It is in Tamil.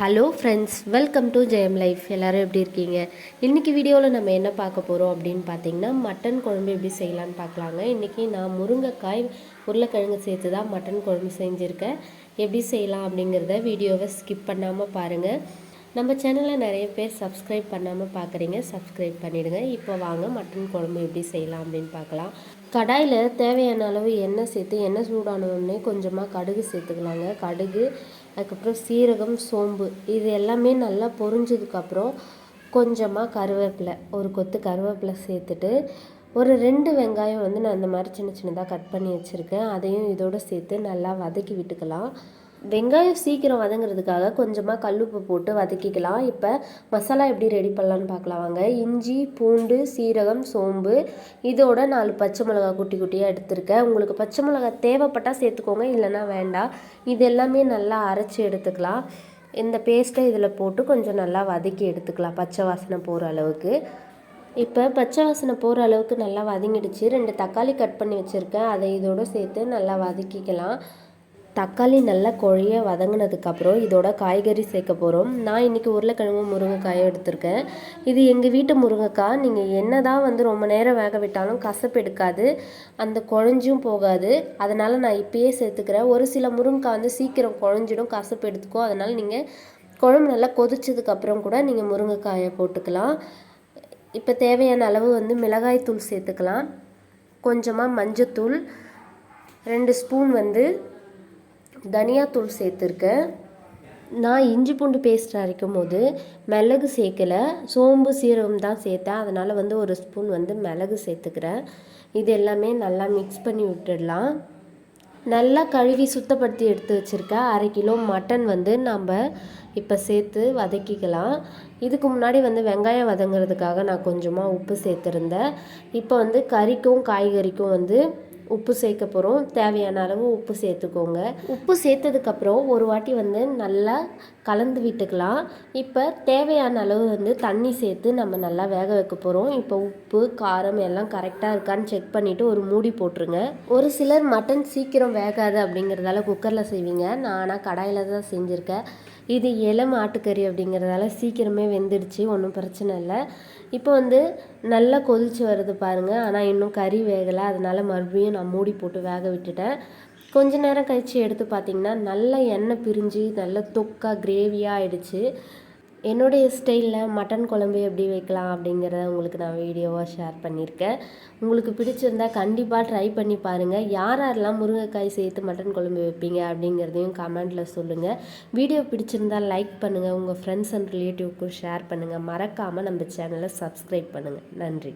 Hello friends welcome to Jayam life எல்லோரும் எப்படி இருக்கீங்க? இன்றைக்கி வீடியோவில் நம்ம என்ன பார்க்க போகிறோம் அப்படின்னு பார்த்தீங்கன்னா மட்டன் குழம்பு எப்படி செய்யலான்னு பார்க்கலாங்க. இன்றைக்கி நான் முருங்கைக்காய் உருளைக்கிழங்கு சேர்த்து தான் மட்டன் குழம்பு செஞ்சுருக்கேன். எப்படி செய்யலாம் அப்படிங்கிறத வீடியோவை ஸ்கிப் பண்ணாமல் பாருங்கள் நம்ம சேனலில் நிறைய பேர் சப்ஸ்கிரைப் பண்ணாமல் பார்க்குறீங்க சப்ஸ்கிரைப் பண்ணிவிடுங்க இப்போ வாங்க மட்டன் குழம்பு எப்படி செய்யலாம் அப்படின்னு பார்க்கலாம். கடாயில் தேவையான அளவு எண்ணெய் சேர்த்து எண்ணெய் சூடானோடனே கொஞ்சமாக கடுகு சேர்த்துக்கலாங்க. கடுகு அதுக்கப்புறம் சீரகம் சோம்பு இது எல்லாமே நல்லா பொரிஞ்சதுக்கப்புறம் கொஞ்சமாக கருவேப்பிலை ஒரு கொத்து கருவேப்பிலை சேர்த்துட்டு ஒரு ரெண்டு வெங்காயம் வந்து நான் இந்த மாதிரி சின்ன சின்னதாக கட் பண்ணி வச்சுருக்கேன். அதையும் இதோடு சேர்த்து நல்லா வதக்கி விட்டுக்கலாம். வெங்காயம் சீக்கிரம் வதங்குறதுக்காக கொஞ்சமாக கல்லுப்பு போட்டு வதக்கிக்கலாம். இப்போ மசாலா எப்படி ரெடி பண்ணலான்னு பார்க்கலாம் வாங்க. இஞ்சி பூண்டு சீரகம் சோம்பு இதோட நாலு பச்சை மிளகா குட்டி குட்டியாக எடுத்திருக்கேன். உங்களுக்கு பச்சை மிளகா தேவைப்பட்டால் சேர்த்துக்கோங்க இல்லைனா வேண்டாம். இது எல்லாமே நல்லா அரைச்சி எடுத்துக்கலாம். இந்த பேஸ்ட்டை இதில் போட்டு கொஞ்சம் நல்லா வதக்கி எடுத்துக்கலாம் பச்சை வாசனை போகிற அளவுக்கு. இப்போ பச்சை வாசனை போகிற அளவுக்கு நல்லா வதங்கிடுச்சு. ரெண்டு தக்காளி கட் பண்ணி வச்சுருக்கேன். அதை இதோடு சேர்த்து நல்லா வதக்கிக்கலாம். தக்காளி நல்லா குழைய வதங்கினதுக்கப்புறம் இதோட காய்கறி சேர்க்க போகிறோம் நான் இன்றைக்கி உருளைக்கிழங்கு முருங்கைக்காயும் எடுத்திருக்கேன். இது எங்கள் வீட்டு முருங்கைக்காய். நீங்கள் என்ன தான் வந்து ரொம்ப நேரம் வேக விட்டாலும் கசப்பு எடுக்காது. அந்த குழஞ்சும் போகாது. அதனால் நான் இப்பயே சேர்த்துக்கிறேன். ஒரு சில முருங்கைக்காய் வந்து சீக்கிரம் குழஞ்சிடும் கசப்பு எடுத்துக்கும். அதனால் நீங்கள் குழம்பு நல்லா கொதிச்சதுக்கப்புறம் கூட நீங்கள் முருங்கைக்காயை போட்டுக்கலாம். இப்போ தேவையான அளவு வந்து மிளகாய் தூள் சேர்த்துக்கலாம். கொஞ்சமாக மஞ்சத்தூள் ரெண்டு ஸ்பூன் வந்து தனியாத்தூள் சேர்த்துருக்கேன். நான் இஞ்சி பூண்டு பேஸ்ட் அரைக்கும் போது மிளகு சேர்க்கலை. சோம்பு சீரகம் தான் சேர்த்தேன். அதனால் வந்து ஒரு ஸ்பூன் வந்து மிளகு சேர்த்துக்கிறேன். இது எல்லாமே நல்லா மிக்ஸ் பண்ணி விட்டுடலாம். நல்லா கழுவி சுத்தப்படுத்தி எடுத்து வச்சுருக்க. அரை கிலோ மட்டன் வந்து நம்ம இப்போ சேர்த்து வதக்கிக்கலாம். இதுக்கு முன்னாடி வந்து வெங்காயம் வதங்கிறதுக்காக நான் கொஞ்சமாக உப்பு சேர்த்துருந்தேன். இப்போ வந்து கறிக்கும் காய்கறிக்கும் வந்து உப்பு சேர்க்க போகிறோம் தேவையான அளவு உப்பு சேர்த்துக்கோங்க. உப்பு சேர்த்ததுக்கப்புறம் ஒரு வாட்டி வந்து நல்லா கலந்து விட்டுக்கலாம். இப்போ தேவையான அளவு வந்து தண்ணி சேர்த்து நம்ம நல்லா வேக வைக்க போகிறோம் இப்போ உப்பு காரம் எல்லாம் கரெக்டாக இருக்கான்னு செக் பண்ணிவிட்டு ஒரு மூடி போட்டுருங்க. ஒரு சிலர் மட்டன் சீக்கிரம் வேகாது அப்படிங்கிறதால குக்கரில் செய்வீங்க. நான் ஆனால் கடாயில் தான் செஞ்சுருக்கேன். இது இலை மாட்டுக்கறி அப்படிங்கிறதால சீக்கிரமே வெந்துடுச்சு. ஒன்றும் பிரச்சனை இல்லை. இப்போ வந்து நல்லா கொதிச்சு வருது பாருங்கள் ஆனால் இன்னும் கறி வேகலை. அதனால் மறுபடியும் நான் மூடி போட்டு வேக விட்டுட்டேன். கொஞ்ச நேரம் கழித்து எடுத்து பார்த்திங்கன்னா நல்ல எண்ணெய் பிரிஞ்சு நல்ல தொக்காக கிரேவியாக ஆயிடுச்சு. என்னுடைய ஸ்டைலில் மட்டன் குழம்பு எப்படி வைக்கலாம் அப்படிங்கிறத உங்களுக்கு நான் வீடியோவாக ஷேர் பண்ணியிருக்கேன். உங்களுக்கு பிடிச்சிருந்தா கண்டிப்பாக ட்ரை பண்ணி பாருங்கள் யார் யாரெல்லாம் முருங்கைக்காய் சேர்த்து மட்டன் குழம்பு வைப்பீங்க அப்படிங்கிறதையும் கமெண்ட்டில் சொல்லுங்கள் வீடியோ பிடிச்சிருந்தால் லைக் பண்ணுங்கள் உங்கள் ஃப்ரெண்ட்ஸ் அண்ட் ரிலேட்டிவ்க்கும் ஷேர் பண்ணுங்கள் மறக்காமல் நம்ம சேனலை சப்ஸ்கிரைப் பண்ணுங்கள் நன்றி.